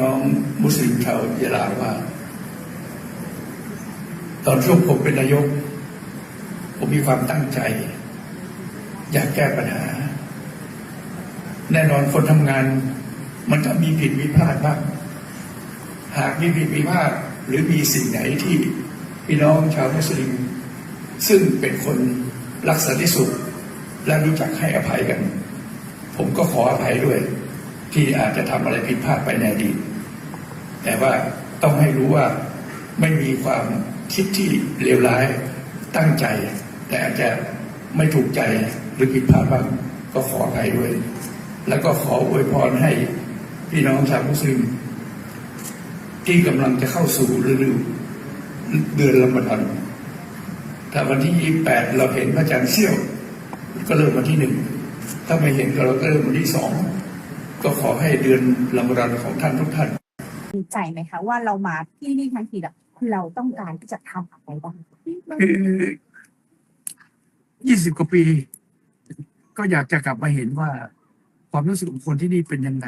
น้องมุสลิมชาวยะลาว่า ตอนช่วงผมเป็นนายก ผมมีความตั้งใจ อยากแก้ปัญหา แน่นอนคนทำงาน มันก็มีผิดมีพลาดบ้างหากมีผิดมีพลาดหรือมีสิ่งไหนที่พี่น้องชาวมุสลิม ซึ่งเป็นคนรักสันติสุขและรู้จักให้อภัยกัน ผมก็ขออภัยด้วย ที่อาจจะทำอะไรผิดพลาดไปในอดีตแต่ว่าต้องให้รู้ว่าไม่มีความคิดที่เลวร้ายตั้งใจ แต่อาจจะไม่ถูกใจหรือผิดพลาดบ้างก็ขออภัยด้วย แล้วก็ขออวยพรให้พี่น้องชาวมุสลิมที่กำลังจะเข้าสู่ฤดูเดือนละมฎอนถ้าวันที่ 28 เราเห็นพระจันทร์เสี้ยว ก็เริ่มวันที่หนึ่ง ถ้าไม่เห็นก็เราก็เริ่มวันที่สอง ก็ขอให้เดือนละมฎอนของท่านทุกท่านดีใจไหมคะว่าเรามาที่นี่ทั้งทีแบบเราต้องการที่จะทำอะไรบ้างคือยี่สิบกว่าปี ก็อยากจะกลับมาเห็นว่าความรู้สึกของคนที่นี่เป็นยังไง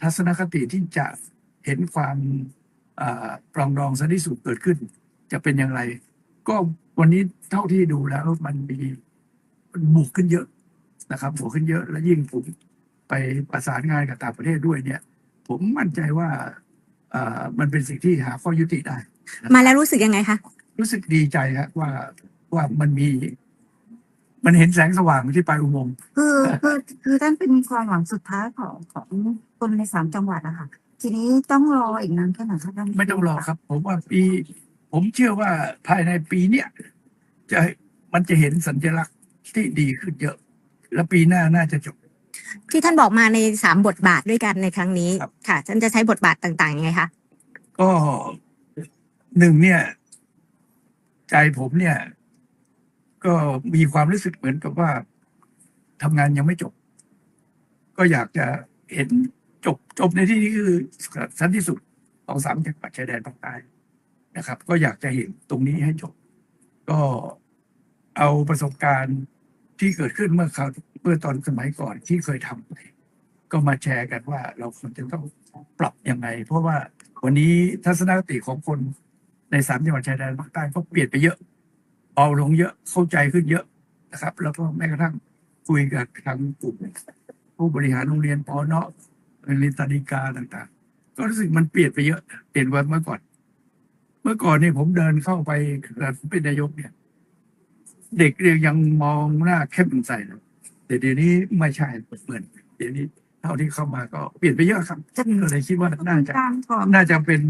ทัศนคติที่จะเห็นความอ่าปรองดองสันติสุขเกิดขึ้น จะเป็นอย่างไร ก็วันนี้เท่าที่ดูแล้วมันมีมันบวกขึ้นเยอะนะครับบวกขึ้นเยอะ และยิ่งผม ไปประสานงานกับต่างประเทศด้วยเนี่ย ผมมั่นใจว่าอ่ามันเป็นสิ่งที่หาข้อยุติได้ มาแล้วรู้สึกยังไงคะ รู้สึกดีใจครับว่าว่ามันมี มันเห็นแสงสว่างที่ปลายอุโมงค์คือคือคือท่านเป็นความหวังสุดท้ายของของคนในสามจังหวัดอะค่ะทีนี้ต้องรออีกนานแค่ไหนคะท่านไม่ต้องรอครับ ผมว่าปี ผมเชื่อว่าภายในปีเนี้ยจะมันจะเห็นสัญลักษณ์ที่ดีขึ้นเยอะ แล้วปีหน้าน่าจะจบ ที่ท่านบอกมาในสามบทบาทด้วยกันในครั้งนี้ครับ ค่ะท่านจะใช้บทบาทต่างๆยังไงคะก็หนึ่งเนี่ย ใจผมเนี่ย ก็มีความรู้สึกเหมือนกับว่าทำงานยังไม่จบ ก็อยากจะเห็นจบจบในที่นี้คือสันติสุขของสามจังหวัดชายแดนภาคใต้นะครับ ก็อยากจะเห็นตรงนี้ให้จบ ก็เอาประสบการณ์ที่เกิดขึ้นเมื่อคราวเมื่อตอนสมัยก่อนที่เคยทำไป ก็มาแชร์กันว่าเราควรจะต้องปรับยังไง เพราะว่าวันนี้ทัศนคติของคนในสามจังหวัดชายแดนภาคใต้ก็เปลี่ยนไปเยอะเบาลงเยอะเข้าใจขึ้นเยอะนะครับ แล้วก็แม้กระทั่งคุยกับทางกลุ่มผู้บริหารโรงเรียนปอเนาะโรงเรียนตาดิกาต่างๆ ก็รู้สึกมันเปลี่ยนไปเยอะ เปลี่ยนว่าเมื่อก่อน เมื่อก่อนเนี่ยผมเดินเข้าไปเป็นนายกเนี่ย เด็กเนี่ยยังมองหน้าเข้มใส่เลย แต่เดี๋ยวนี้ไม่ใช่เหมือนเดี๋ยวนี้เท่าที่เข้ามาก็เปลี่ยนไปเยอะครับก็เลยคิดว่าน่าจะการถอนน่าจะเป็น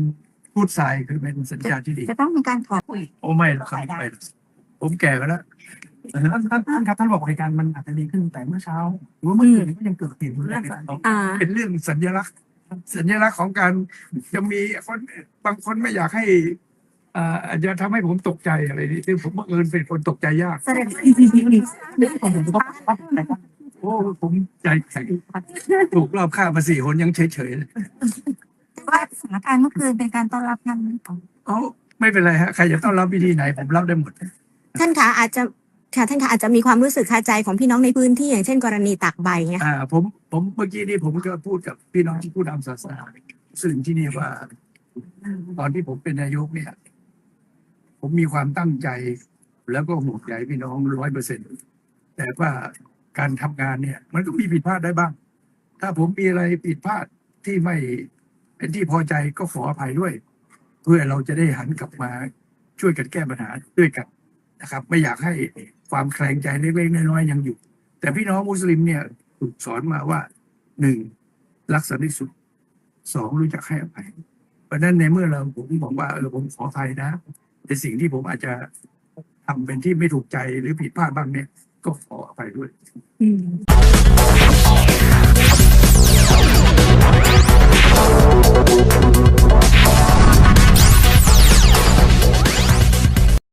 พูดทรายคือเป็นสัญญาณที่ดี จะต้องมีการถอนโอ้ไม่หรอกครับไม่หรอกผมแก่ไปแล้วท่านท่านท่านครับท่านบอกเหตุการณ์มันอาจจะดีขึ้นแต่เมื่อเช้าหรือว่าเมื่อคืนก็ยังเกิดเหตุรุนแรงอยู่อ่าเป็นเรื่องสัญลักษณ์ สัญลักษณ์ของการจะมีคนบางคนไม่อยากให้ อ่าอาจจะทำให้ผมตกใจอะไรนี่ซึ่งผมบังเอิญเป็นคนตกใจยาก แสดงเรื่องของผมก็ปั๊บอะไรครับ โอ้ผมใจแข็งถูกรอบฆ่ามาสี่คนยังเฉยๆเลยว่าสถานการณ์เมื่อคืนเป็นการต้อนรับงานของเอ้าไม่เป็นไรฮะใครจะต้อนรับวิธีไหนผมรับได้หมด ท่านคะอาจจะค่ะท่านคะอาจจะมีความรู้สึกคาใจของพี่น้องในพื้นที่อย่างเช่นกรณีตากใบเนี่ยอ่า ผมผมเมื่อกี้นี้ผมก็พูดกับพี่น้องผู้นำศาสนาสื่อที่นี่ว่า ตอนที่ผมเป็นนายกเนี่ย ผมมีความตั้งใจ แล้วก็ห่วงใยพี่น้องร้อยเปอร์เซ็นตแต่ว่าการทำงานเนี่ย มันก็มีผิดพลาดได้บ้าง ถ้าผมมีอะไรผิดพลาดที่ไม่เป็นที่พอใจก็ขออภัยด้วย เพื่อเราจะได้หันกลับมาช่วยกันแก้ปัญหาด้วยกันนะครับ ไม่อยากให้ความแคลงใจเล็กๆน้อยๆยังอยู่ แต่พี่น้องมุสลิมเนี่ยถูกสอนมาว่าหนึ่งรักสันติสุขสองรู้จักให้อภัย เพราะฉะนั้นในเมื่อเราผมบอกว่าเออผมขออภัยนะ ในสิ่งที่ผมอาจจะทำเป็นที่ไม่ถูกใจหรือผิดพลาดบ้างเนี่ย ก็ขออภัยด้วย อืม